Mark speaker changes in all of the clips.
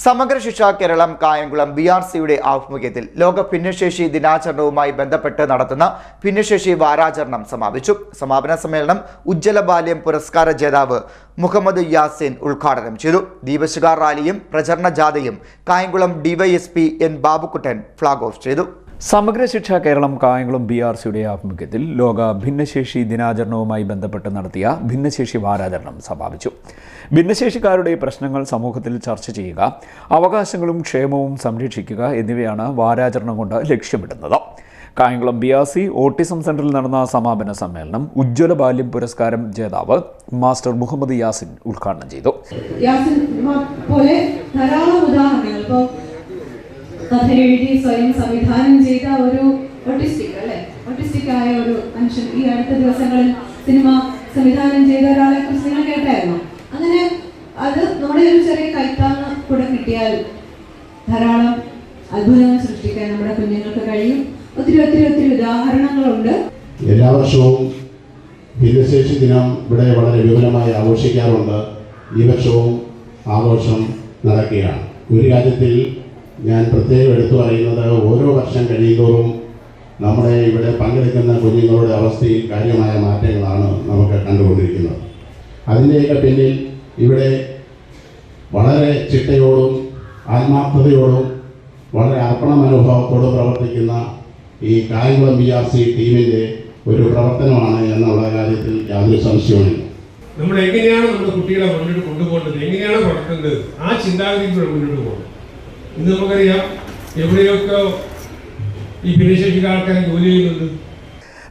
Speaker 1: സമഗ്ര ശിക്ഷ Keralam Kayamkulam B R സിയുടെ ആഭിമുഖ്യത്തിൽ ലോക ഭിന്നശേഷി ദിനാചരണവുമായി ബന്ധപ്പെട്ട് നടത്തുന്ന ഭിന്നശേഷി വാരാചരണം സമാപിച്ചു. സമാപന സമ്മേളനം ഉജ്ജ്വല ബാല്യം പുരസ്കാര ജേതാവ് മുഹമ്മദ് യാസിൻ ഉദ്ഘാടനം ചെയ്തു. ദീപശിഖാർ റാലിയും പ്രചരണ ജാഥയും Kayamkulam DYSP N Babukuttan flag off ചെയ്തു.
Speaker 2: സമഗ്ര ശിക്ഷ കേരളം കായംകുളം ബി ആർ സിയുടെ ആഭിമുഖ്യത്തിൽ ലോക ഭിന്നശേഷി ദിനാചരണവുമായി ബന്ധപ്പെട്ട് നടത്തിയ ഭിന്നശേഷി വാരാചരണം സമാപിച്ചു. ഭിന്നശേഷിക്കാരുടെ പ്രശ്നങ്ങൾ സമൂഹത്തിൽ ചർച്ച ചെയ്യുക അവകാശങ്ങളും ക്ഷേമവും സംരക്ഷിക്കുക എന്നിവയാണ് വാരാചരണം കൊണ്ട് ലക്ഷ്യമിടുന്നത്. Kayamkulam B R C autism സെന്ററിൽ നടന്ന സമാപന സമ്മേളനം ഉജ്ജ്വല ബാല്യം പുരസ്കാരം ജേതാവ് മാസ്റ്റർ മുഹമ്മദ് യാസിൻ ഉദ്ഘാടനം ചെയ്തു.
Speaker 3: യാസിൻ പോലെ ധാരാളം ഉദാഹരണങ്ങൾ. കഥ എഴുതി സ്വയം സംവിധാനം ചെയ്ത ഒരു ഓട്ടിസ്റ്റിക് അല്ലെ? ഓട്ടിസ്റ്റിക് ആയ ഒരു മനുഷ്യൻ. ഈ അടുത്ത ദിവസങ്ങളിൽ സിനിമ സംവിധാനം ചെയ്ത ഒരാളെ കുറിച്ച് നിങ്ങൾ കേട്ടായിരുന്നു. അങ്ങനെ അത് നമ്മുടെ ഒരു ചെറിയ കൈത്താങ്ങ് കൂടെ കിട്ടിയാൽ ധാരാളം അത്ഭുതങ്ങൾ സൃഷ്ടിക്കാൻ നമ്മുടെ കുഞ്ഞുങ്ങൾക്ക് കഴിയും. ഒത്തിരി ഒത്തിരി ഒത്തിരി ഉദാഹരണങ്ങളുണ്ട്.
Speaker 4: എല്ലാ വർഷവും ഭിന്നശേഷി ദിനം ഇവിടെ വളരെ വിപുലമായി ആഘോഷിക്കാറുണ്ട്. ഈ വർഷവും ആഘോഷം നടക്കുകയാണ്. ഒരു കാര്യത്തിൽ ഞാൻ പ്രത്യേകം എടുത്തു പറയുന്നത് ഓരോ വർഷം കഴിയുന്തോറും നമ്മുടെ ഇവിടെ പങ്കെടുക്കുന്ന കുഞ്ഞുങ്ങളുടെ അവസ്ഥയിൽ കാര്യമായ മാറ്റങ്ങളാണ് നമുക്ക് കണ്ടുകൊണ്ടിരിക്കുന്നത്. അതിന്റെയൊക്കെ പിന്നിൽ ഇവിടെ വളരെ ചിട്ടയോടും ആത്മാർത്ഥതയോടും വളരെ അർപ്പണ മനോഭാവത്തോടും പ്രവർത്തിക്കുന്ന ഈ കായംകുളം ബി ആർ സി ടീമിന്റെ ഒരു പ്രവർത്തനമാണ് എന്നുള്ള കാര്യത്തിൽ യാതൊരു സംശയവുമില്ല.
Speaker 5: നമ്മൾ എങ്ങനെയാണ് നമ്മുടെ കുട്ടികളെ മുന്നോട്ട് കൊണ്ടുപോകേണ്ടത്? എങ്ങനെയാണ് വളർത്തേണ്ടത്? ആ ചിന്താഗതി മുന്നോട്ട് പോകണം. ഇന്ന് നമുക്കറിയാം എവിടെയൊക്കെ ഈ ഭിന്നശേഷിക്കാർക്ക് ജോലി ചെയ്യുന്നുണ്ട്.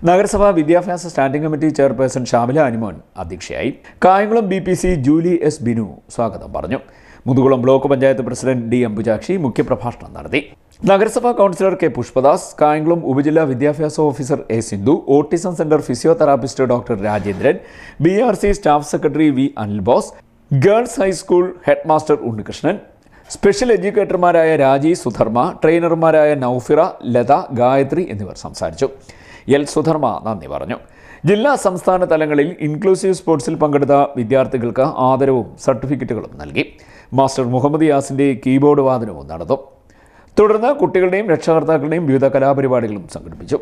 Speaker 2: നഗരസഭാ വിദ്യാഭ്യാസ standing committee chairperson Shamila Anumon അധ്യക്ഷയായി. Kayamkulam B P C Juli S Binu സ്വാഗതം പറഞ്ഞു. Muthukulam block panchayat president D Ambujakshi മുഖ്യപ്രഭാഷണം നടത്തി. നഗരസഭാ കൗൺസിലർ കെ പുഷ്പദാസ് കായംകുളം ഉപജില്ലാ വിദ്യാഭ്യാസ officer A Sindhu autism centre physiotherapist doctor Rajendran B R C staff secretary V Anil Bose girls high school headmaster Unnikrishnan special എഡ്യൂക്കേറ്റർമാരായ Raji Sudharma ട്രെയിനർമാരായ Noufira Latha Gayathri എന്നിവർ സംസാരിച്ചു. L Sudharma നന്ദി പറഞ്ഞു. ജില്ലാ സംസ്ഥാന തലങ്ങളിൽ ഇൻക്ലൂസീവ് സ്പോർട്സിൽ പങ്കെടുത്ത വിദ്യാർത്ഥികൾക്ക് ആദരവും സർട്ടിഫിക്കറ്റുകളും നൽകി. മാസ്റ്റർ മുഹമ്മദ് യാസിന്റെ കീബോർഡ് വാദനവും നടന്നു. തുടർന്ന് കുട്ടികളുടെയും രക്ഷകർത്താക്കളുടെയും വിവിധ കലാപരിപാടികളും സംഘടിപ്പിച്ചു.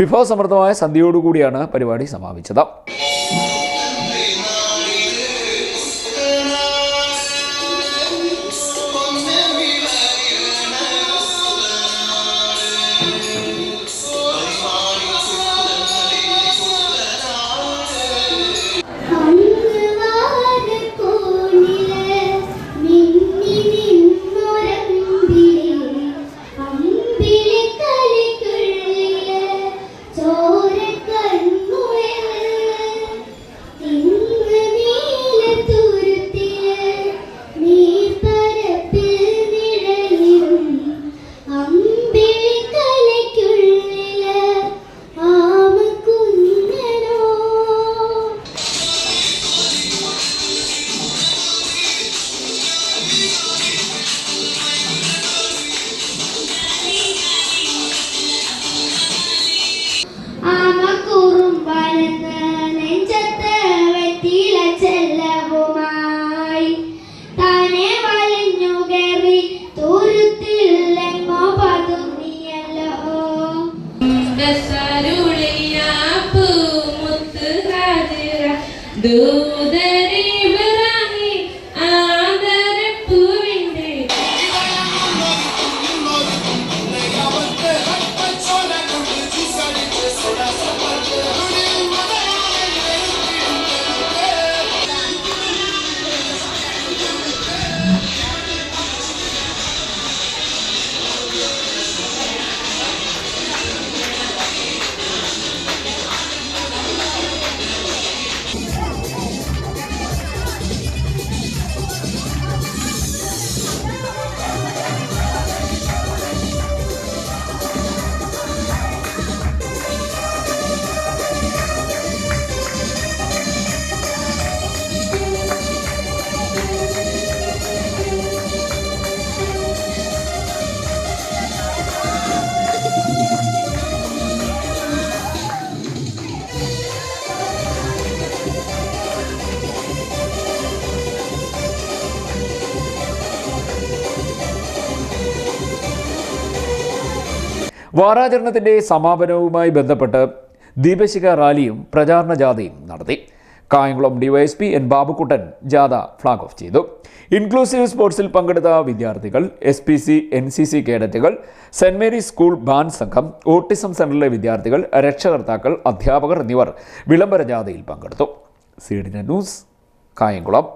Speaker 2: വിഭവസമൃദ്ധമായ സന്ധ്യയോടുകൂടിയാണ് പരിപാടി സമാപിച്ചത്.
Speaker 6: Hum, Necessário
Speaker 2: വാരാചരണത്തിന്റെ സമാപനവുമായി ബന്ധപ്പെട്ട് ദീപശിഖ റാലിയും പ്രചാരണ ജാഥയും നടത്തി. കായംകുളം ഡിവൈഎസ്പി എൻ ബാബുക്കുട്ടൻ ജാഥ ഫ്ളാഗ് ഓഫ് ചെയ്തു. ഇൻക്ലൂസീവ് സ്പോർട്സിൽ പങ്കെടുത്ത വിദ്യാർത്ഥികൾ S P C N C C കേഡറ്റുകൾ saint Mary's school band സംഘം ഓട്ടിസം സെന്ററിലെ വിദ്യാർത്ഥികൾ രക്ഷകർത്താക്കൾ അധ്യാപകർ എന്നിവർ വിളംബര ജാഥയിൽ പങ്കെടുത്തു. C D news Kayamkulam.